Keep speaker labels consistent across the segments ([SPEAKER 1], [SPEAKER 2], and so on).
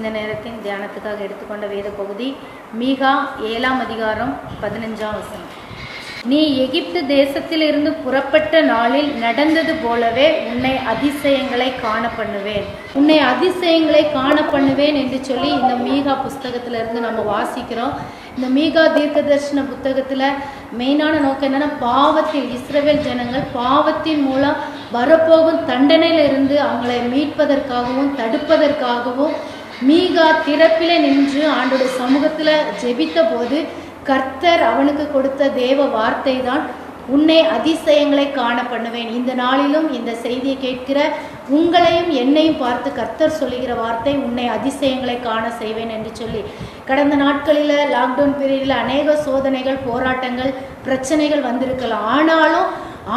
[SPEAKER 1] இந்த நேரத்தின் தியானத்துக்காக எடுத்துக்கொண்ட வேத பகுதி மீகா ஏழாம் அதிகாரம் பதினஞ்சாம் வசனம். நீ எகிப்து தேசத்திலிருந்து புறப்பட்ட நாளில் நடந்தது போலவே உன்னை அதிசயங்களை காண பண்ணுவேன் உன்னை அதிசயங்களை காண பண்ணுவேன் என்று சொல்லி இந்த மீகா புஸ்தகத்திலிருந்து நம்ம வாசிக்கிறோம். இந்த மீகா தீர்க்கதர்ஷன புத்தகத்துல மெயினான நோக்கம் என்னன்னா பாவத்தில் இஸ்ரவேல் ஜனங்கள் பாவத்தின் மூலம் வரப்போகும் தண்டனையிலிருந்து அவங்களை மீட்பதற்காகவும் தடுப்பதற்காகவும் மீகா திறப்பில நின்று ஆண்டோட சமூகத்துல ஜெபித்த போது கர்த்தர் அவனுக்கு கொடுத்த தேவ வார்த்தை தான் உன்னை அதிசயங்களை காண பண்ணுவேன். இந்த நாளிலும் இந்த செய்தியை கேட்கிற உங்களையும் என்னையும் பார்த்து கர்த்தர் சொல்லுகிற வார்த்தை உன்னை அதிசயங்களை காண செய்வேன் என்று சொல்லி. கடந்த நாட்களில் லாக்டவுன் பீரியடில் அநேக சோதனைகள் போராட்டங்கள் பிரச்சனைகள் வந்திருக்கலாம். ஆனாலும்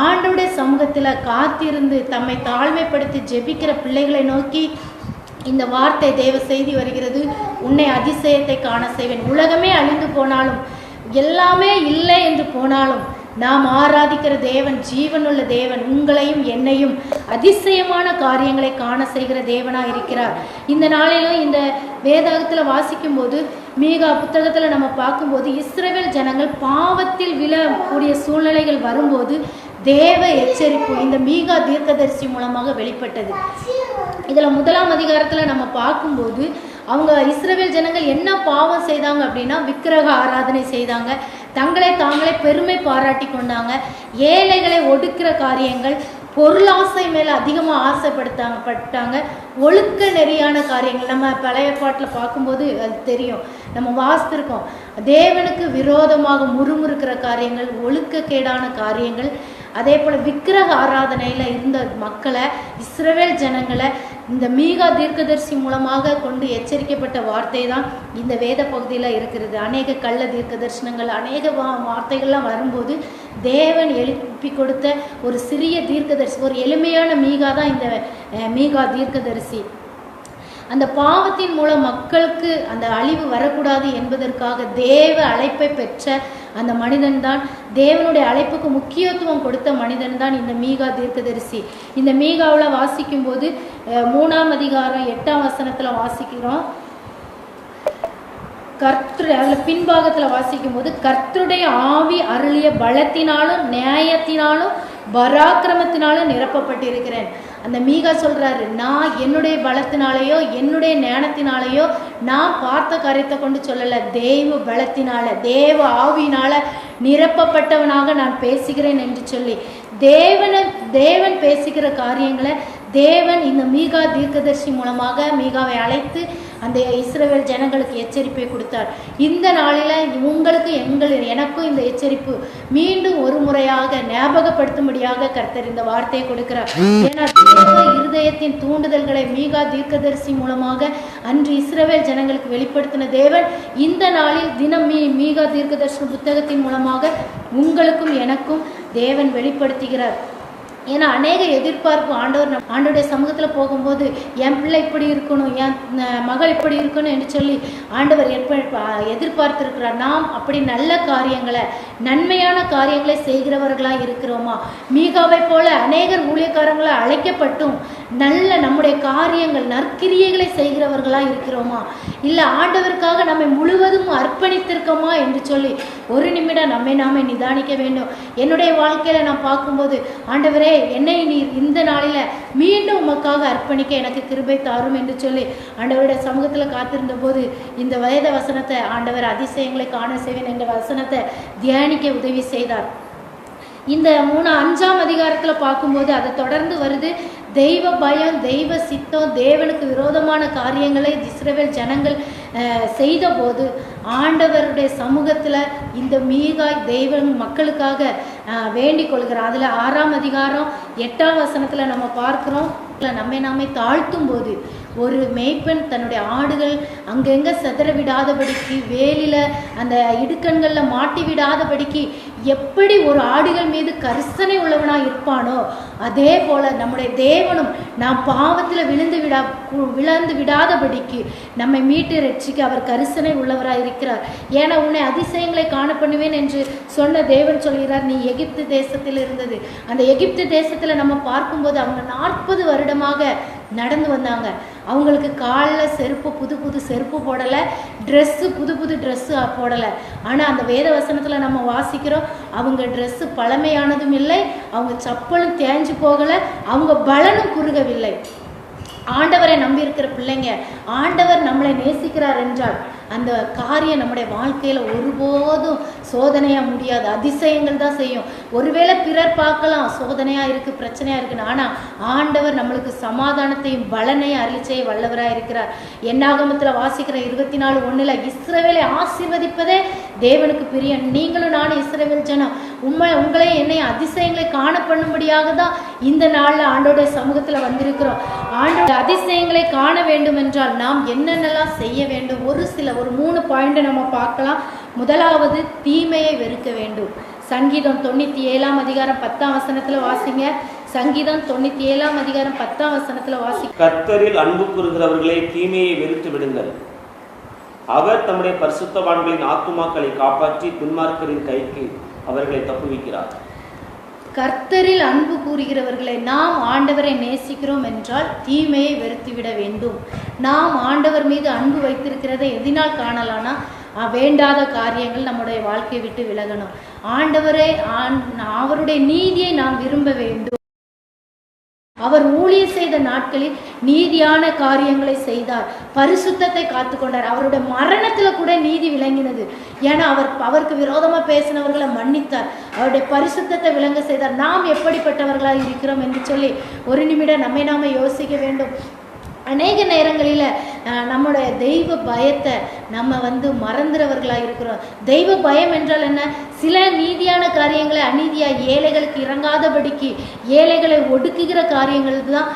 [SPEAKER 1] ஆண்டோடைய சமூகத்தில் காத்திருந்து தம்மை தாழ்மைப்படுத்தி ஜெபிக்கிற பிள்ளைகளை நோக்கி இந்த வார்த்தை தேவ செய்தி வருகிறது. உன்னை அதிசயத்தை காண செய்வேன். உலகமே அழிந்து போனாலும் எல்லாமே இல்லை என்று போனாலும் நாம் ஆராதிக்கிற தேவன் ஜீவனுள்ள தேவன் உங்களையும் என்னையும் அதிசயமான காரியங்களை காண செய்கிற தேவனாக இருக்கிறார். இந்த நாளிலும் இந்த வேதாகத்தில் வாசிக்கும்போது மீகா புத்தகத்தில் நம்ம பார்க்கும்போது இஸ்ரேவேல் ஜனங்கள் பாவத்தில் விழக்கூடிய சூழ்நிலைகள் வரும்போது தேவ எச்சரிப்பு இந்த மீகா தீர்க்கதரிசி மூலமாக வெளிப்பட்டது. இதில் முதலாம் அதிகாரத்தில் நம்ம பார்க்கும்போது அவங்க இஸ்ரவேல் ஜனங்கள் என்ன பாவம் செய்தாங்க அப்படின்னா விக்கிரக ஆராதனை செய்தாங்க. தங்களை தாங்களே பெருமை பாராட்டி கொண்டாங்க. ஏழைகளை ஒடுக்கிற காரியங்கள் பொருளாசை மேலே அதிகமாக ஆசைப்படுத்தாங்க பட்டாங்க. ஒழுக்க நெறியான காரியங்கள். நம்ம பழைய பாட்டில் பார்க்கும்போது அது தெரியும். நம்ம வாசித்திருக்கோம். தேவனுக்கு விரோதமாக முறுமுறுக்கிற காரியங்கள் ஒழுக்கக்கேடான காரியங்கள் அதே போல் விக்கிரக ஆராதனையில் இருந்த மக்களை இஸ்ரவேல் ஜனங்களை இந்த மீகா தீர்க்கதரிசி மூலமாக கொண்டு எச்சரிக்கப்பட்ட வார்த்தை தான் இந்த வேத பகுதியில் இருக்கிறது. அநேக கள்ள தீர்க்க தரிசனங்கள் அநேக வா வார்த்தைகள்லாம் வரும்போது தேவன் எழுப்பி கொடுத்த ஒரு சிறிய தீர்க்கதரிசி ஒரு எளிமையான மீகா தான் இந்த அஹ், மீகா தீர்க்கதரிசி. அந்த பாவத்தின் மூலம் மக்களுக்கு அந்த அழிவு வரக்கூடாது என்பதற்காக தேவ அழைப்பை பெற்ற அந்த மனிதன் தான் தேவனுடைய அழைப்புக்கு முக்கியத்துவம் கொடுத்த மனிதன் தான் இந்த மீகா தீர்க்கதரிசி. இந்த மீகாவில் வாசிக்கும்போது அஹ், மூணாம் அதிகாரம் எட்டாம் வசனத்தில் வாசிக்கிறோம். கர்த்தர் அதில் பின்பாகத்தில் வாசிக்கும் போது கர்த்தருடைய ஆவி அருளிய பலத்தினாலும் நியாயத்தினாலும் பராக்கிரமத்தினாலும் நிரப்பப்பட்டிருக்கிறேன். அந்த மீகா சொல்கிறாரு நான் என்னுடைய பலத்தினாலேயோ என்னுடைய ஞானத்தினாலேயோ நான் பார்த்த காரியத்தை கொண்டு சொல்லலை. தெய்வ பலத்தினால தேவ ஆவியினால் நிரப்பப்பட்டவனாக நான் பேசுகிறேன் என்று சொல்லி தேவனை தேவன் பேசுகிற காரியங்களை தேவன் இந்த மீகா தீர்க்கதர்சி மூலமாக மீகாவை அழைத்து அந்த இஸ்ரவேல் ஜனங்களுக்கு எச்சரிப்பை கொடுத்தார். இந்த நாளில் உங்களுக்கு எங்கள் எனக்கும் இந்த எச்சரிப்பு. மீண்டும் ஒரு முறையாக ஞாபகப்படுத்தும்படியாக கர்த்தர் இந்த வார்த்தையை கொடுக்கிறார். ஏன்னா இருதயத்தின் தூண்டுதல்களை மீகா தீர்க்கதரிசி மூலமாக அன்று இஸ்ரவேல் ஜனங்களுக்கு வெளிப்படுத்தின தேவன் இந்த நாளில் தினம் மீ மீகா தீர்க்கதர்சன புத்தகத்தின் மூலமாக உங்களுக்கும் எனக்கும் தேவன் வெளிப்படுத்துகிறார். ஏன்னா அநேக எதிர்பார்ப்பு ஆண்டவர் ஆண்டோடைய சமூகத்தில் போகும்போது என் பிள்ளை இப்படி இருக்கணும் என் மகள் இப்படி இருக்கணும் என்று சொல்லி ஆண்டவர் ஏற்ப எதிர்பார்த்திருக்கிறார். நாம் அப்படி நல்ல காரியங்களை நன்மையான காரியங்களை செய்கிறவர்களாக இருக்கிறோமா? மீகாவை போல அநேகர் ஊழியக்காரங்களை அழைக்கப்பட்டும் நல்ல நம்முடைய காரியங்கள் நற்கிரியைகளை செய்கிறவர்களாக இருக்கிறோமா? இல்லை ஆண்டவருக்காக நம்மை முழுவதும் அர்ப்பணித்திருக்கோமா என்று சொல்லி ஒரு நிமிடம் நம்மை நாமே நிதானிக்க வேண்டும். என்னுடைய வாழ்க்கையில் நான் பார்க்கும்போது ஆண்டவரே என்னை நீர் இந்த நாளில் மீண்டும் உமக்காக அர்ப்பணிக்க எனக்கு கிருபை தாரும் என்று சொல்லி ஆண்டவருடைய சமூகத்தில் காத்திருந்த போது இந்த வயத வசனத்தை ஆண்டவர் அதிசயங்களை காண செய்வேன் என்ற வசனத்தை தியானிக்க உதவி செய்தார். இந்த மூணு அஞ்சாம் அதிகாரத்தில் பார்க்கும்போது அதை தொடர்ந்து வருது. தெய்வ பயம் தெய்வ சித்தம் தேவனுக்கு விரோதமான காரியங்களை இஸ்ரேவேல் ஜனங்கள் செய்தபோது ஆண்டவருடைய சமூகத்தில் இந்த மீகாய் தெய்வம் மக்களுக்காக வேண்டிக் கொள்கிறார். அதில் ஆறாம் அதிகாரம் எட்டாம் வசனத்தில் நம்ம பார்க்குறோம். நம்மை நாமே தாழ்த்தும் போது ஒரு மேய்ப்பன் தன்னுடைய ஆடுகள் அங்கெங்கே சிதற விடாதபடிக்கு வேலில அந்த இடுக்கண்களில் மாட்டி விடாதபடிக்கு எப்படி ஒரு ஆடுகள் மீது கரிசனை உள்ளவனாக இருப்பானோ அதே போல நம்முடைய தேவனும் நாம் பாவத்தில் விழுந்து விடா விழுந்து விடாதபடிக்கு நம்மை மீட்டு ரட்சிக்க அவர் கரிசனை உள்ளவராக இருக்கிறார். ஏன்னா உன்னை அதிசயங்களை காண பண்ணுவேன் என்று சொன்ன தேவன் சொல்கிறார் நீ எகிப்து தேசத்தில் இருந்தது. அந்த எகிப்து தேசத்தில் நம்ம பார்க்கும்போது அவங்க நாற்பது வருடமாக நடந்து வந்தாங்க. அவங்களுக்கு காலில் செருப்பு புது புது செருப்பு போடலை ட்ரெஸ்ஸு புது புது ட்ரெஸ்ஸு போடலை. ஆனால் அந்த வேத வசனத்தில் நம்ம வாசிக்கிறோம் அவங்க ட்ரெஸ்ஸு பழமையானதும் இல்லை அவங்க சப்பலும் தேஞ்சு போகலை அவங்க பலனும் குறுகவில்லை. ஆண்டவரை நம்பி இருக்கிற பிள்ளைங்க ஆண்டவர் நம்மளை நேசிக்கிறார் என்றால் அந்த காரியம் நம்முடைய வாழ்க்கையில் ஒருபோதும் சோதனையாக முடியாது. அதிசயங்கள் தான் செய்யும். ஒருவேளை பிறர் பார்க்கலாம் சோதனையாக இருக்குது பிரச்சனையாக இருக்குன்னு. ஆனால் ஆண்டவர் நம்மளுக்கு சமாதானத்தையும் பலனையும் அருளி வல்லவராக இருக்கிறார் என்னாகமத்தில் வாசிக்கிற இருபத்தி நாலு ஒன்றில் இஸ்ரவேலை ஆசிர்வதிப்பதே தேவனுக்கு பிரிய நீங்களும் நானும் இஸ்ரவேல் ஜனம் உண்மை உங்களை என்னை அதிசயங்களை காண பண்ணும்படியாக தான் இந்த நாளில் ஆண்டோடைய சமூகத்தில் வந்திருக்கிறோம். ஆண்டோட அதிசயங்களை காண வேண்டும் என்றால் நாம் என்னென்னலாம் செய்ய வேண்டும்? ஒரு சில ஒரு மூணு பாயிண்ட் நம்ம பார்க்கலாம். முதலாவது தீமையை வெறுக்க வேண்டும். சங்கீதம் தொண்ணூற்றி ஏழாம் அதிகாரம் பத்தாம் வசனத்தில் வாசிங்க. சங்கீதம் தொண்ணூற்றி ஏழாம் அதிகாரம் பத்தாம் வசனத்தில் வாசி
[SPEAKER 2] கர்த்தரில் அன்பு கூறுகிறவர்களே தீமையை வெறுத்து விடுங்கள். அவர் தம்முடைய பரிசுத்தவான்களின் ஆத்துமாக்களை காப்பாற்றி துன்மார்க்கரின் கைக்கு அவர்களை தப்புவிக்கிறார்.
[SPEAKER 1] கர்த்தரில் அன்பு கூறுகிறவர்களை நாம் ஆண்டவரை நேசிக்கிறோம் என்றால் தீமையை வெறுத்துவிட வேண்டும். நாம் ஆண்டவர் மீது அன்பு வைத்திருக்கிறதை எதினால் காணலானா? வேண்டாத காரியங்கள் நம்முடைய வாழ்க்கையை விட்டு விலகணும். ஆண்டவரை ஆண் அவருடைய நீதியை நாம் விரும்ப வேண்டும். அவர் ஊழிய செய்த நாட்களில் நீதியான காரியங்களை செய்தார். பரிசுத்தத்தை காத்துக்கொண்டார் அவருடைய மரணத்துல கூட நீதி விளங்கினது. ஏன்னா அவர் அவருக்கு விரோதமா பேசினவர்களை மன்னித்தார். அவருடைய பரிசுத்தத்தை விளங்க செய்தார். நாம் எப்படிப்பட்டவர்களாக இருக்கிறோம் என்று சொல்லி ஒரு நிமிடம் நம்மை நாம யோசிக்க வேண்டும். அநேக நேரங்களில் அஹ், தெய்வ பயத்தை நம்ம வந்து மறந்துறவர்களாக இருக்கிறோம். தெய்வ பயம் என்றால் என்ன? சில நீதியான காரியங்களை அநீதியாக ஏழைகளுக்கு இறங்காதபடிக்கு ஏழைகளை ஒடுக்குகிற காரியங்களுக்கு தான்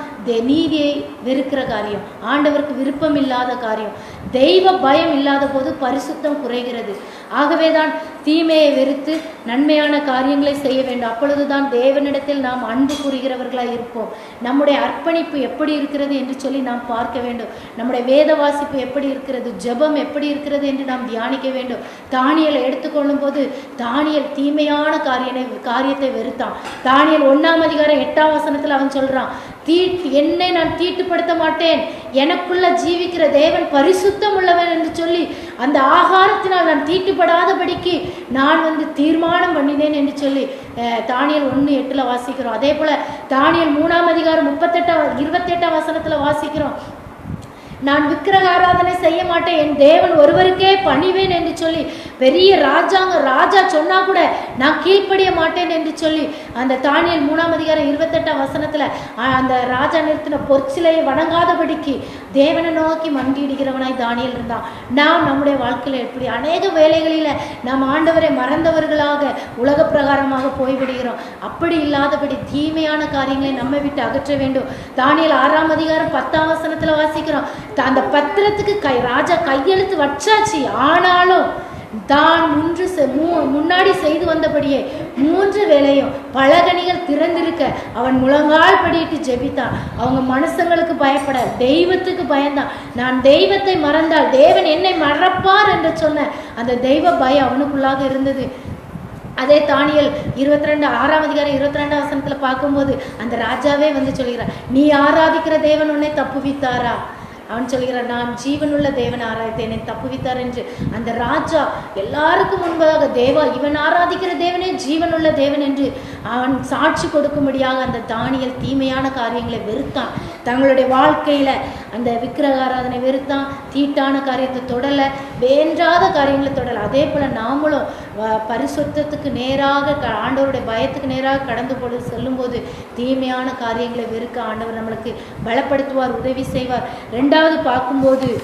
[SPEAKER 1] நீதியை வெறுக்கிற காரியம் ஆண்டவருக்கு விருப்பம் இல்லாத காரியம். தெய்வ பயம் இல்லாத போது பரிசுத்தம் குறைகிறது. ஆகவே தான் தீமையை வெறுத்து நன்மையான காரியங்களை செய்ய வேண்டும். அப்பொழுதுதான் தேவனிடத்தில் நாம் அன்பு கூறுகிறவர்களாக இருப்போம். நம்முடைய அர்ப்பணிப்பு எப்படி இருக்கிறது என்று சொல்லி நாம் பார்க்க வேண்டும். நம்முடைய வேத வாசிப்பு எப்படி இருக்கிறது ஜெபம் எப்படி இருக்கிறது என்று நாம் தியானிக்க வேண்டும். தானியலை எடுத்துக்கொள்ளும் போது தானியல் தீமையான காரியனை காரியத்தை வெறுத்தான். தானியல் ஒன்றாம் அதிகாரம் எட்டாம் வசனத்தில் அவன் சொல்கிறான் தீட்டு என்னை நான் தீட்டுப்படுத்த மாட்டேன் எனக்குள்ள ஜீவிக்கிற தேவன் பரிசுத்தம் உள்ளவன் என்று சொல்லி அந்த ஆகாரத்தினால் நான் தீட்டுப்படாதபடிக்கு நான் வந்து தீர்மானம் பண்ணினேன் என்று சொல்லி தானியல் ஒன்று எட்டில் வாசிக்கிறோம். அதே போல் தானியல் மூணாம் அதிகாரம் முப்பத்தெட்டாம் இருபத்தெட்டாம் வசனத்தில் வாசிக்கிறோம். நான் விக்கிரக ஆராதனை செய்ய மாட்டேன். என் தேவன் ஒருவருக்கே பணிவேன் என்று சொல்லி பெரிய ராஜாங்க ராஜா சொன்னா கூட நான் கீழ்ப்படிய மாட்டேன் என்று சொல்லி அந்த தானியல் மூணாம் அதிகாரம் இருபத்தெட்டாம் வசனத்துல அந்த ராஜா நிறுத்தின பொற்சிலையை வணங்காதபடிக்கு தேவனை நோக்கி மண்டியிடுகிறவனாய் தானியல் இருந்தான். நாம் நம்முடைய வாழ்க்கையில் எப்படி அநேக வேலைகளில் நாம் ஆண்டவரை மறந்தவர்களாக உலக பிரகாரமாக போய்விடுகிறோம். அப்படி இல்லாதபடி தீமையான காரியங்களை நம்மை விட்டு அகற்ற வேண்டும். தானியல் ஆறாம் அதிகாரம் பத்தாம் வசனத்தில் வாசிக்கிறோம். அந்த பத்திரத்துக்கு கை ராஜா கையெழுத்து வச்சாச்சு. ஆனாலும் தான் முன்று செ- முன்னாடி செய்து வந்தபடியே மூன்று வேளையும் பலகணிகள் திறந்திருக்க அவன் முழங்கால் படியிட்டு ஜெபித்தான். அவங்க மனுஷங்களுக்கு பயப்பட தெய்வத்துக்கு பயந்தான். நான் தெய்வத்தை மறந்தால் தேவன் என்னை மறப்பார் என்று சொன்ன அந்த தெய்வ பயம் அவனுக்குள்ளாக இருந்தது. அதே தானியல் இருபத்தி ரெண்டு ஆறாம் அதிகாரம் இருபத்தி ரெண்டாம் வசனத்தில் பார்க்கும்போது அந்த ராஜாவே வந்து சொல்கிறார் நீ ஆராதிக்கிற தேவன் உன்னை தப்புவித்தாரா? அவன் சொல்கிறான் நான் ஜீவனுள்ள தேவன் ஆராய்த்தேன் என்னை தப்புவித்தார் என்று. அந்த ராஜா எல்லாருக்கும் முன்பதாக தேவா இவன் ஆராதிக்கிற தேவனே ஜீவனுள்ள தேவன் என்று. அவன் சாட்சி கொடுக்கும்படியாக அந்த தானியல் தீமையான காரியங்களை வெறுத்தான். தங்களுடைய வாழ்க்கையில அந்த விக்கிரக ஆராதனை வெறுத்தான். தீட்டான காரியத்தை தொடலை வேண்டாத காரியங்களை தொடலை. அதே போல நாமளும் வ- பரிசுத்தத்துக்கு நேராக க- ஆண்டவருடைய பயத்துக்கு நேராக கடந்து போது செல்லும்போது தீமையான காரியங்களை வெறுக்க ஆண்டவர் நம்மளுக்கு பலப்படுத்துவார் உதவி செய்வார். ரெண்டாவது பார்க்கும்போது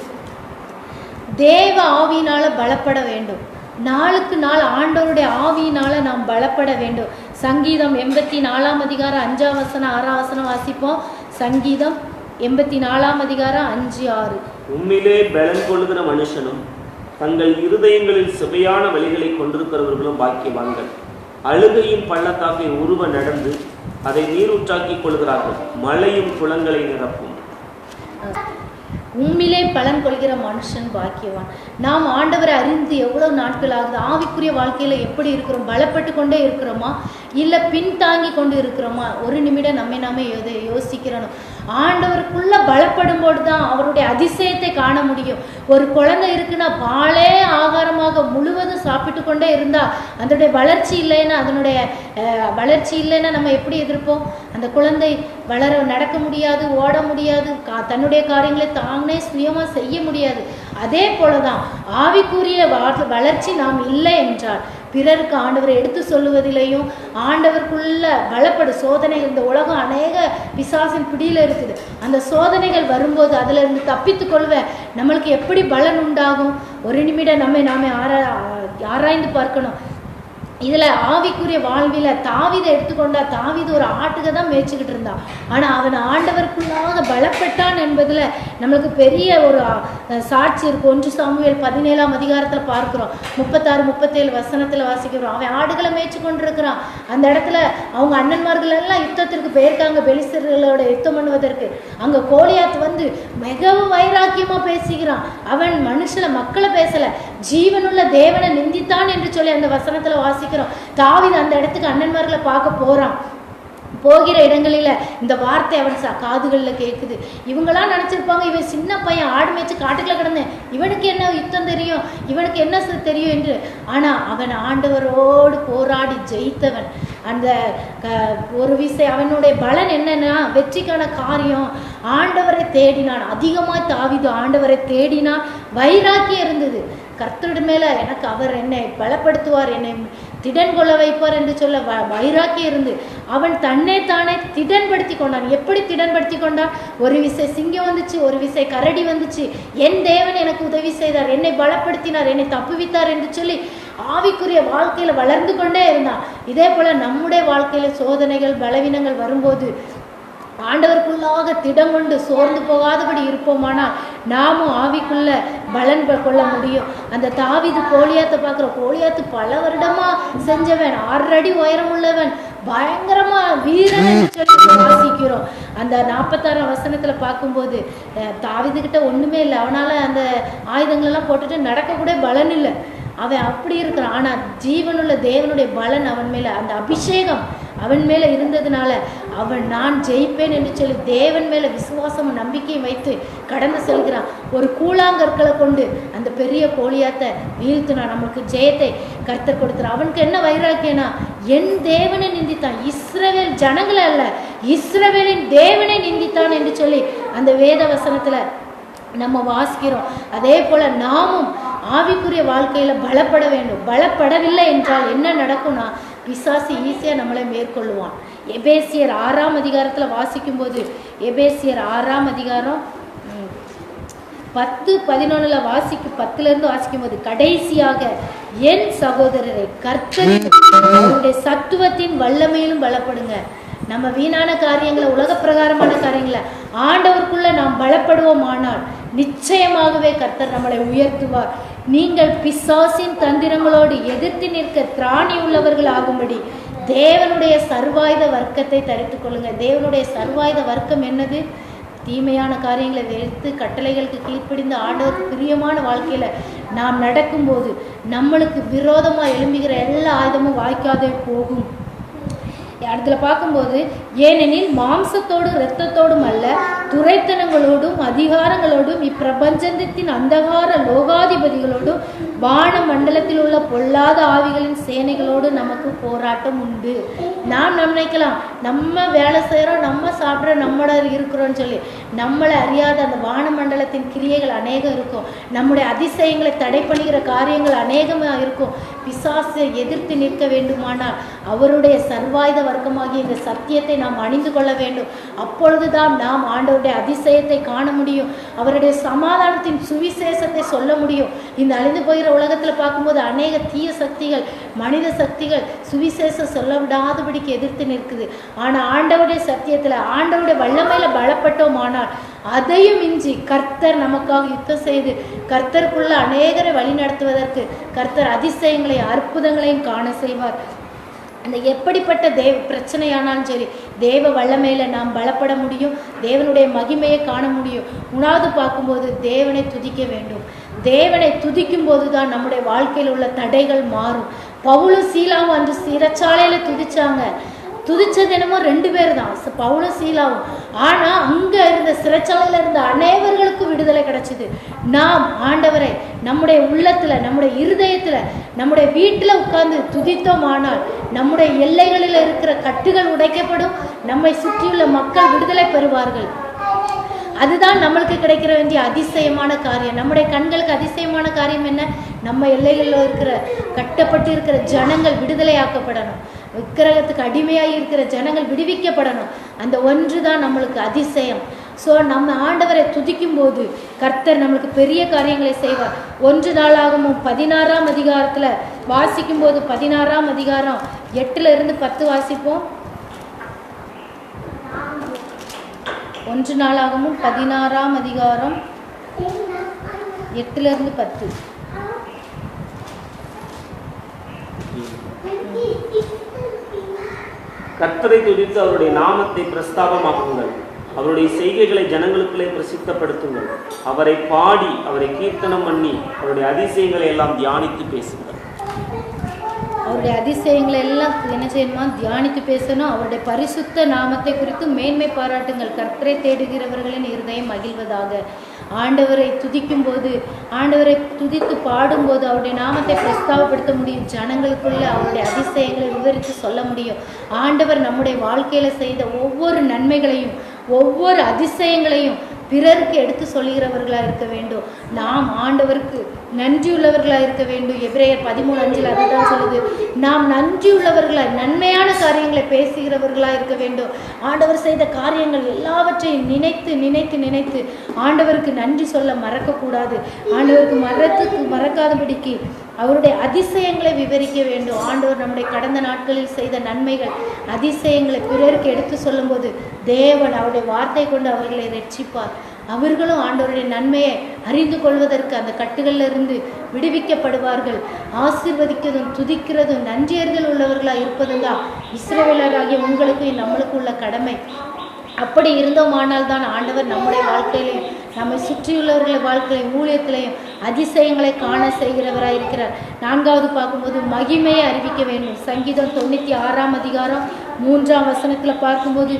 [SPEAKER 1] தேவ ஆவியினால் பலப்பட வேண்டும். நாளுக்கு நாள் ஆண்டவருடைய ஆவியினால நாம் பலப்பட வேண்டும். சங்கீதம் எண்பத்தி நாலாம் அதிகாரம் அஞ்சாம் வசனம் ஆறாம் வசனம் வாசிப்போம். சங்கீதம் எண்பத்தி நாலாம் அதிகாரம் அஞ்சு ஆறு.
[SPEAKER 2] உண்மையிலே பலன் கொள்ளுகிற மனுஷனும் தங்கள் இருதயங்களில் சுவையான வழிகளை கொண்டிருக்கிறவர்களும் பாக்கியவான்கள். அழுகையின் பள்ளத்தாக்கை உருவ நடந்து அதை நீரூற்றாக்கிக் கொள்கிறார்கள். மழையும் குளங்களை நிரப்பும்.
[SPEAKER 1] உண்மையிலே பலன் கொள்கிற மனுஷன் பாக்கியவான். நாம் ஆண்டவரை அறிந்து எவ்வளவு நாட்கள் ஆகுது? ஆவிக்குரிய வாழ்க்கையில எப்படி இருக்கிறோம்? பலப்பட்டு கொண்டே இருக்கிறோமா? இல்லை பின்தாங்கி கொண்டு இருக்கிறோமா? ஒரு நிமிடம் நம்மை நாமே யோ- யோசிக்கிறோம் ஆண்டவருக்குள்ள பலப்படும்போது தான் அவருடைய அதிசயத்தை காண முடியும். ஒரு குழந்தை இருக்குன்னா பாலே ஆகாரமாக முழுவதும் சாப்பிட்டு கொண்டே இருந்தா அதனுடைய வளர்ச்சி இல்லைன்னா அதனுடைய வளர்ச்சி இல்லைன்னா நம்ம எப்படி எதிர்ப்போம்? அந்த குழந்தை வளர நடக்க முடியாது ஓட முடியாது கா- தன்னுடைய காரியங்களை தானே சுயமா செய்ய முடியாது. அதே போலதான் ஆவிக்குரிய வா- வளர்ச்சி நாம் இல்லை என்றால் பிறருக்கு ஆண்டவரை எடுத்து சொல்லுவதிலையும் ஆண்டவருக்குள்ள பலப்படு சோதனை இந்த உலகம் அநேக பிசாசின் பிடியில் இருக்குது. அந்த சோதனைகள் வரும்போது அதுல இருந்து தப்பித்து கொள்வேன். நம்மளுக்கு எப்படி பலன் உண்டாகும்? ஒரு நிமிடம் நம்மை நாமே ஆரா ஆராய்ந்து பார்க்கணும். இதில் ஆவிக்குரிய வாழ்வில் தாவிதை எடுத்துக்கொண்டா தாவிது ஒரு ஆட்டுக்கு தான் மேய்ச்சிக்கிட்டு இருந்தான் ஆனால் அவன் ஆண்டவருக்குள்ளாக பலப்பட்டான் என்பதில் நம்மளுக்கு பெரிய ஒரு சாட்சி இருக்கும் ஒன்று சாமுவேல் பதினேழாம் அதிகாரத்தில் பார்க்குறோம். முப்பத்தாறு முப்பத்தேழு வசனத்தில் வாசிக்கிறோம். அவன் ஆடுகளை மேய்ச்சி கொண்டிருக்கிறான். அந்த இடத்துல அவங்க அண்ணன்மார்கள் எல்லாம் யுத்தத்திற்கு போயிருக்காங்க. பெலிசர்களோட யுத்தம் பண்ணுவதற்கு. அங்கே கோலியாத் வந்து மிகவும் வைராக்கியமாக பேசுகிறான். அவன் மனுஷனை மக்களை பேசலை. ஜீவனுள்ள தேவனை நிந்தித்தான் என்று சொல்லி அந்த வசனத்தில் வாசி வாசிக்கிறோம். தாவித அந்த இடத்துக்கு அண்ணன்மார்களை பார்க்க போறான். போகிற இடங்களில இந்த வார்த்தை அவன் சா காதுகளில் கேட்குது இவங்களாம் நினச்சிருப்பாங்க இவன் சின்ன பையன் ஆடு மேய்ச்சி காட்டுக்குள்ள கிடந்தேன். இவனுக்கு என்ன யுத்தம் தெரியும்? இவனுக்கு என்ன தெரியும் என்று. ஆனால் அவன் ஆண்டவரோடு போராடி ஜெயித்தவன். அந்த க- ஒரு விசை அவனுடைய பலன் என்னன்னா வெற்றிக்கான காரியம் ஆண்டவரை தேடினான். அதிகமாக தாவிது ஆண்டவரை தேடினான் வைராக்கியம் இருந்தது. கர்த்தருடைய மேல எனக்கு அவர் என்னை பலப்படுத்துவார் என்னை திடன் கொள்ள வைப்பார் என்று சொல்ல வ- வைராக்கியம் இருந்து அவன் தன்னை தானே திடன்படுத்தி கொண்டான். எப்படி திடன்படுத்தி கொண்டான்? ஒரு விசை சிங்கம் வந்துச்சு ஒரு விசை கரடி வந்துச்சு. என் தேவன் எனக்கு உதவி செய்தார் என்னை பலப்படுத்தினார் என்னை தப்புவித்தார் என்று சொல்லி ஆவிக்குரிய வாழ்க்கையில வளர்ந்து கொண்டே இருந்தான். இதே போல நம்முடைய வாழ்க்கையில சோதனைகள் பலவீனங்கள் வரும்போது ஆண்டவருக்குள்ளாக திடம் கொண்டு சோர்ந்து போகாதபடி இருப்போமானால் நாமும் ஆவிக்குள்ள பலன் கொள்ள முடியும். அந்த தாவிது கோலியாத்தை பார்க்குறோம் கோழியாத்து பல வருடமா செஞ்சவன் ஆறு அடி உயரம் உள்ளவன் பயங்கரமா வீரன் சொல்லி வாசிக்கிறோம். அந்த நாற்பத்தாறாம் வசனத்துல பார்க்கும்போது தாவிதுகிட்ட ஒண்ணுமே இல்லை. அவனால அந்த ஆயுதங்கள் எல்லாம் போட்டுட்டு நடக்க கூட பலன் இல்லை. அவன் அப்படி இருக்கிறான். ஆனா ஜீவனுள்ள தேவனுடைய பலன் அவன் மேல. அந்த அபிஷேகம் அவன் மேல இருந்ததுனால அவன் நான் ஜெயிப்பேன் என்று சொல்லி தேவன் மேல விசுவாசமும் நம்பிக்கையும் வைத்து கடந்து செல்கிறான். ஒரு கூழாங்கற்களை கொண்டு அந்த பெரிய கோழியாத்தை வீழ்த்தினான். நமக்கு ஜெயத்தை கர்த்தர் கொடுத்துறான் அவனுக்கு என்ன வைராக்கியனா என் தேவனை நிந்தித்தான். இஸ்ரவேல் ஜனங்களை அல்ல இஸ்ரவேலின் தேவனை நிந்தித்தான் என்று சொல்லி அந்த வேத வசனத்துல நம்ம வாசிக்கிறோம். அதே போல நாமும் ஆவிக்குரிய வாழ்க்கையில பலப்பட வேண்டும். பலப்படவில்லை என்றால் என்ன நடக்கும்னா பிசாசு ஈஸியாக நம்மளை மேற்கொள்ளுவான். எபேசியர் ஆறாம் அதிகாரத்துல வாசிக்கும்போது எபேசியர் ஆறாம் அதிகாரம் பத்து பதினொன்னுல வாசிக்கு பத்துல இருந்து வாசிக்கும் போது கடைசியாக என் சகோதரரை கர்த்தரின் அவருடைய சத்துவத்தின் வல்லமையிலும் பலப்படுங்க. நம்ம வீணான காரியங்களை உலக பிரகாரமான காரியங்களை ஆண்டவருக்குள்ளே நாம் பலப்படுவோமானால் நிச்சயமாகவே கர்த்தர் நம்மளை உயர்த்துவார். நீங்கள் பிசாசின் தந்திரங்களோடு எதிர்த்து நிற்க திராணி உள்ளவர்கள் ஆகும்படி தேவனுடைய சர்வாயுத வர்க்கத்தை தரித்து கொள்ளுங்க தேவனுடைய சர்வாயுத வர்க்கம் என்னது? தீமையான காரியங்களை வெறுத்து கட்டளைகளுக்கு கீழ்ப்படிந்து ஆண்டவருக்கு பிரியமான வாழ்க்கையில நாம் நடக்கும்போது நம்மளுக்கு விரோதமாக எழும்புகிற எல்லா ஆயுதமும் வாய்க்காதே போகும். இடத்துல பார்க்கும்போது ஏனெனில் மாம்சத்தோடும் இரத்தத்தோடும் அல்ல துரைத்தனங்களோடும் அதிகாரங்களோடும் இப்பிரபஞ்சத்தின் அந்தகார லோகாதிபதிகளோடும் வான மண்டலத்தில் உள்ள பொல்லாத ஆவிகளின் சேனைகளோடு நமக்கு போராட்டம் உண்டு. நாம் நினைக்கலாம் நம்ம வேலை செய்கிறோம் நம்ம சாப்பிட்றோம் நம்மளோட இருக்கிறோம்னு சொல்லி. நம்மளை அறியாத அந்த வான மண்டலத்தின் கிரியைகள் அநேகம் இருக்கும். நம்முடைய அதிசயங்களை தடை பண்ணுகிற காரியங்கள் அநேகமாக இருக்கும். பிசாசை எதிர்த்து நிற்க வேண்டுமானால் அவருடைய சர்வாயுத வர்க்கமாகிய இந்த சத்தியத்தை நாம் அணிந்து கொள்ள வேண்டும். அப்பொழுதுதான் நாம் ஆண்டவருடைய அதிசயத்தை காண முடியும். அவருடைய சமாதானத்தின் சுவிசேஷத்தை சொல்ல முடியும். இந்த அழிந்து போகிற உலகத்தில் பார்க்கும்போது அநேக தீய சக்திகள் மனித சக்திகள் சுவிசேஷம் சொல்ல விடாதபடிக்கு எதிர்த்து நிற்குது. ஆனால் ஆண்டவுடைய சத்தியத்தில் ஆண்டவுடைய வல்லமையில் பலப்பட்டோம் ஆனால் அதையும் மிஞ்சி கர்த்தர் நமக்காக யுத்தம் செய்து கர்த்தருக்குள்ள அநேகரை வழி நடத்துவதற்கு கர்த்தர் அதிசயங்களையும் அற்புதங்களையும் காண செய்வார். அந்த எப்படிப்பட்ட தேவ பிரச்சனையானாலும் சரி தேவ வல்லமையில் நாம் பலப்பட முடியும் தேவனுடைய மகிமையை காண முடியும். உணாவது பார்க்கும்போது தேவனை துதிக்க வேண்டும். தேவனை துதிக்கும் போது தான் நம்முடைய வாழ்க்கையில் உள்ள தடைகள் மாறும். பவுலும் சீலாவும் அந்த சிறைச்சாலையில் துதிச்சாங்க. துதிச்சது என்னமோ ரெண்டு பேர் தான் ச- பவுலும் சீலாவும். ஆனால் அங்கே இருந்த சிறைச்சாலையில் இருந்த அனைவர்களுக்கும் விடுதலை கிடைச்சிது. நாம் ஆண்டவரை நம்முடைய உள்ளத்தில் நம்முடைய இருதயத்தில் நம்முடைய வீட்டில் உட்கார்ந்து துதித்தோம் ஆனால் நம்முடைய எல்லைகளில் இருக்கிற கட்டுகள் உடைக்கப்படும். நம்மை சுற்றியுள்ள மக்கள் விடுதலை பெறுவார்கள். அதுதான் நம்மளுக்கு கிடைக்கிற வேண்டிய அதிசயமான காரியம். நம்முடைய கண்களுக்கு அதிசயமான காரியம் என்ன? நம்ம எல்லைகளில் இருக்கிற கட்டப்பட்டு இருக்கிற ஜனங்கள் விடுதலையாக்கப்படணும். விக்கிரகத்துக்கு அடிமையாக இருக்கிற ஜனங்கள் விடுவிக்கப்படணும். அந்த ஒன்று தான் நம்மளுக்கு அதிசயம். ஸோ நம்ம ஆண்டவரை துதிக்கும் போது கர்த்தர் நம்மளுக்கு பெரிய காரியங்களை செய்வார். ஒன்று நாளாகவும் பதினாறாம் அதிகாரத்தில் வாசிக்கும் போது பதினாறாம் அதிகாரம் எட்டுல இருந்து பத்து வாசிப்போம். ஒன்று நாளாகவும் பதினாறாம் அதிகாரம் எட்டுலேருந்து பத்து.
[SPEAKER 2] கர்த்தரை துதித்து அவருடைய நாமத்தை பிரஸ்தாபமாக்குங்கள். அவருடைய செய்கைகளை ஜனங்களுக்குள்ளே பிரசித்தப்படுத்துங்கள். அவரை பாடி அவரை கீர்த்தனம் பண்ணி அவருடைய அதிசயங்களை எல்லாம் தியானித்து பேசுங்கள்.
[SPEAKER 1] அவருடைய அதிசயங்களை எல்லாம் என்ன செய்யணுமா? தியானித்து பேசணும். அவருடைய பரிசுத்த நாமத்தை குறித்து மேன்மை பாராட்டுங்கள். கர்த்தரை தேடுகிறவர்களின் இருதயம் மகிழ்வதாக. ஆண்டவரை துதிக்கும் போது ஆண்டவரை துதித்து பாடும்போது அவருடைய நாமத்தை பிரஸ்தாபப்படுத்த முடியும். ஜனங்களுக்குள்ள அவருடைய அதிசயங்களை விவரித்து சொல்ல முடியும். ஆண்டவர் நம்முடைய வாழ்க்கையில் செய்த ஒவ்வொரு நன்மைகளையும் ஒவ்வொரு அதிசயங்களையும் பிறருக்கு எடுத்து சொல்லுகிறவர்களாக இருக்க வேண்டும். நாம் ஆண்டவருக்கு நன்றியுள்ளவர்களாக இருக்க வேண்டும். எபிரேயர் பதிமூணு அஞ்சில் அதுதான் சொல்லுது. நாம் நன்றியுள்ளவர்களாய் நன்மையான காரியங்களை பேசுகிறவர்களாக இருக்க வேண்டும். ஆண்டவர் செய்த காரியங்கள் எல்லாவற்றையும் நினைத்து நினைத்து நினைத்து ஆண்டவருக்கு நன்றி சொல்ல மறக்கக்கூடாது. ஆண்டவருக்கு மறத்துக்கு மறக்காதபடிக்கு அவருடைய அதிசயங்களை விவரிக்க வேண்டும். ஆண்டவர் நம்முடைய கடந்த நாட்களில் செய்த நன்மைகள் அதிசயங்களை பிறருக்கு எடுத்து சொல்லும்போது தேவன் அவருடைய வார்த்தை கொண்டு அவர்களை ரட்சிப்பார். அவர்களும் ஆண்டவருடைய நன்மையை அறிந்து கொள்வதற்கு அந்த கட்டுகளில் இருந்து விடுவிக்கப்படுவார்கள். ஆசிர்வதிக்கதும் துதிக்கிறதும் நன்றியர்கள் உள்ளவர்களாக இருப்பதும் தான் இஸ்ரோவேலராகிய உங்களுக்கும் நம்மளுக்கும் உள்ள கடமை. அப்படி இருந்தோமானால் தான் ஆண்டவர் நம்முடைய வாழ்க்கையிலையும் நம்மை சுற்றியுள்ளவர்கள் வாழ்க்கையிலையும் ஊழியத்திலையும் அதிசயங்களை காண செய்கிறவராக இருக்கிறார். நான்காவது பார்க்கும்போது மகிமையை அறிவிக்க வேண்டும். சங்கீதம் தொண்ணூற்றி ஆறாம் அதிகாரம் மூன்றாம் வசனத்தில் பார்க்கும்போது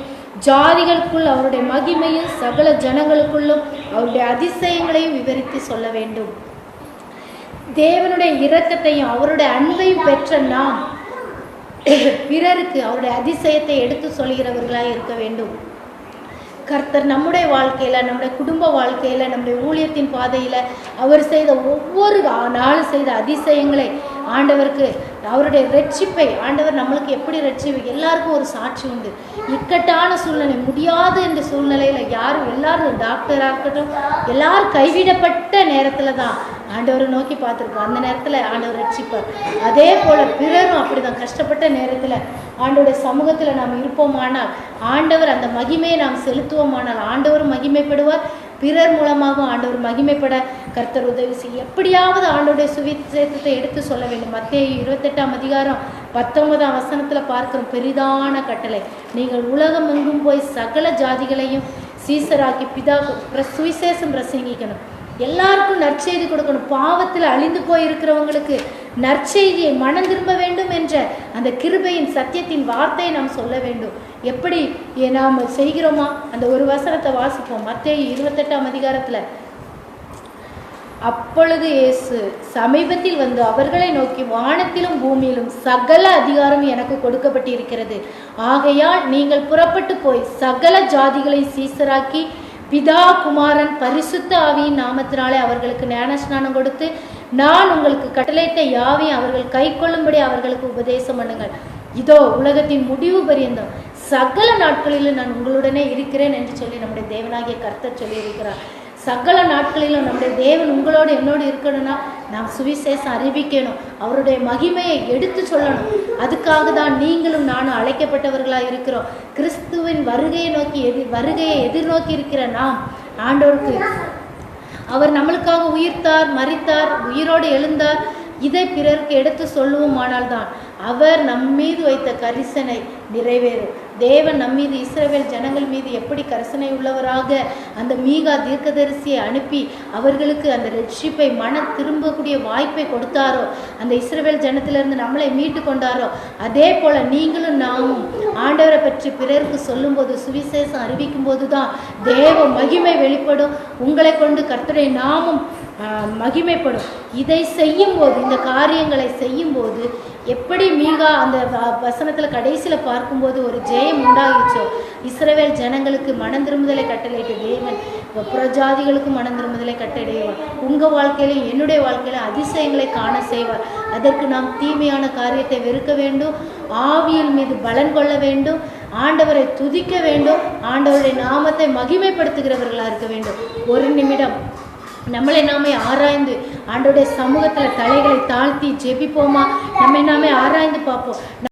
[SPEAKER 1] ஜாதிகளுக்குள் அவருடைய மகிமையும் சகல ஜனங்களுக்குள்ளும் அவருடைய அதிசயங்களையும் விவரித்து சொல்ல வேண்டும். தேவனுடைய இரக்கத்தையும் அவருடைய அன்பையும் பெற்ற நாம் பிறருக்கு அவருடைய அதிசயத்தை எடுத்து சொல்கிறவர்களாக இருக்க வேண்டும். கர்த்தர் நம்முடைய வாழ்க்கையில் நம்முடைய குடும்ப வாழ்க்கையில் நம்முடைய ஊழியத்தின் பாதையில் அவர் செய்த ஒவ்வொரு நாள் நாளும் செய்த அதிசயங்களை ஆண்டவருக்கு அவருடைய ரட்சிப்பை ஆண்டவர் நம்மளுக்கு எப்படி ரட்சிப்பு? எல்லாருக்கும் ஒரு சாட்சி உண்டு. இக்கட்டான சூழ்நிலை முடியாது என்ற சூழ்நிலையில் யாரும் எல்லாரும் டாக்டராக இருக்கட்டும் எல்லாரும் கைவிடப்பட்ட நேரத்தில் தான் ஆண்டவரை நோக்கி பார்த்துருக்கோம் அந்த நேரத்தில் ஆண்டவர் ரட்சிப்பார். அதே போல் பிறரும் அப்படிதான். கஷ்டப்பட்ட நேரத்தில் ஆண்டோடைய சமூகத்தில் நாம் இருப்போமானால் ஆண்டவர் அந்த மகிமையை நாம் செலுத்துவோமானால் ஆண்டவர் மகிமைப்படுவார். பிறர் மூலமாகவும் ஆண்டவர் மகிமைப்பட கர்த்தர் உதவி செய்ய. எப்படியாவது ஆண்டோடைய சுவிசேஷத்தை எடுத்து சொல்ல வேண்டும். மத்திய இருபத்தெட்டாம் அதிகாரம் பத்தொன்பதாம் வசனத்தில் பார்க்குற பெரிதான கட்டளை. நீங்கள் உலகம் எங்கும் போய் சகல ஜாதிகளையும் சீசராக்கி பிதா பிர- சுவிசேஷம் பிரசங்கிக்கணும். எல்லாருக்கும் நற்செய்தி கொடுக்கணும். பாவத்தில் அழிந்து போயிருக்கிறவங்களுக்கு நற்செய்தியை மனம் திரும்ப வேண்டும் என்ற அந்த கிருபையின் சத்தியத்தின் வார்த்தையை நாம் சொல்ல வேண்டும். எப்படி? நாம் செய்கிறோமா? அந்த ஒரு வசனத்தை வாசிப்போம். மத்திய இருபத்தெட்டாம் அதிகாரத்தில். அப்பொழுது இயேசு சமீபத்தில் வந்து அவர்களை நோக்கி வானத்திலும் பூமியிலும் சகல அதிகாரம் எனக்கு கொடுக்கப்பட்டிருக்கிறது. ஆகையால் நீங்கள் புறப்பட்டு போய் சகல ஜாதிகளை சீசராக்கி பிதா குமாரன் பரிசுத்த ஆவியின் நாமத்தினாலே அவர்களுக்கு ஞானஸ்நானம் கொடுத்து நான் உங்களுக்கு கட்டளையிட்ட யாவையும் அவர்கள் கை கொள்ளும்படி அவர்களுக்கு உபதேசம் பண்ணுங்கள். இதோ உலகத்தின் முடிவு பரியந்தம். சகல நாட்களிலும் நான் உங்களுடனே இருக்கிறேன் என்று சொல்லி நம்முடைய தேவனாகிய கர்த்தர் சொல்லியிருக்கிறார். சகல நாட்களிலும் நம்முடைய தேவன் உங்களோடு என்னோடு இருக்கணும்னா நாம் சுவிசேஷம் அறிவிக்கணும். அவருடைய மகிமையை எடுத்து சொல்லணும். அதுக்காக தான் நீங்களும் நானும் அழைக்கப்பட்டவர்களாக இருக்கிறோம். கிறிஸ்துவின் வருகையை நோக்கி எதிர் வருகையை எதிர்நோக்கி இருக்கிற நாம் ஆண்டோருக்கு அவர் நம்மளுக்காக உயிர்த்தார் மறித்தார் உயிரோடு எழுந்தார். இதை பிறருக்கு எடுத்து சொல்லுவோமானால் தான் அவர் நம் மீது வைத்த கரிசனை நிறைவேறும். தேவன் நம் மீது இஸ்ரவேல் ஜனங்கள் மீது எப்படி கரிசனை உள்ளவராக அந்த மீகா தீர்க்கதரிசியை அனுப்பி அவர்களுக்கு அந்த ரட்சிப்பை மனம் திரும்பக்கூடிய வாய்ப்பை கொடுத்தாரோ அந்த இஸ்ரவேல் ஜனத்திலிருந்து நம்மளை மீட்டு கொண்டாரோ அதே போல நீங்களும் நாமும் ஆண்டவரை பற்றி பிறருக்கு சொல்லும்போது சுவிசேஷம் அறிவிக்கும் போது தான் தேவ மகிமை வெளிப்படும். உங்களை கொண்டு கர்த்தரை நாமும் மகிமைப்படும். இதை செய்யும்போது இந்த காரியங்களை செய்யும்போது எப்படி மீகா அந்த வ- வசனத்துல கடைசியில பார்க்கும்போது ஒரு ஜெயம் உண்டாகிச்சோ? இஸ்ரவேல் ஜனங்களுக்கு மனம் திரும்புதலை கட்டளையிட்டு தேவன் இப்ப புறஜாதிகளுக்கு மனம் திரும்புதலை கட்டளையிடுவார். உங்க வாழ்க்கையிலும் என்னுடைய வாழ்க்கையிலும் அதிசயங்களை காண செய்வார். அதற்கு நாம் தீமையான காரியத்தை வெறுக்க வேண்டும். ஆவியின் மீது பலன் கொள்ள வேண்டும். ஆண்டவரை துதிக்க வேண்டும். ஆண்டவருடைய நாமத்தை மகிமைப்படுத்துகிறவர்களாக இருக்க வேண்டும். ஒரு நிமிடம் நம்மளை நாமே ஆராய்ந்து ஆண்டோடைய சமூகத்துல தலைகளை தாழ்த்தி ஜெபிப்போமா? நம்மை நாமே ஆராய்ந்து பார்ப்போம்.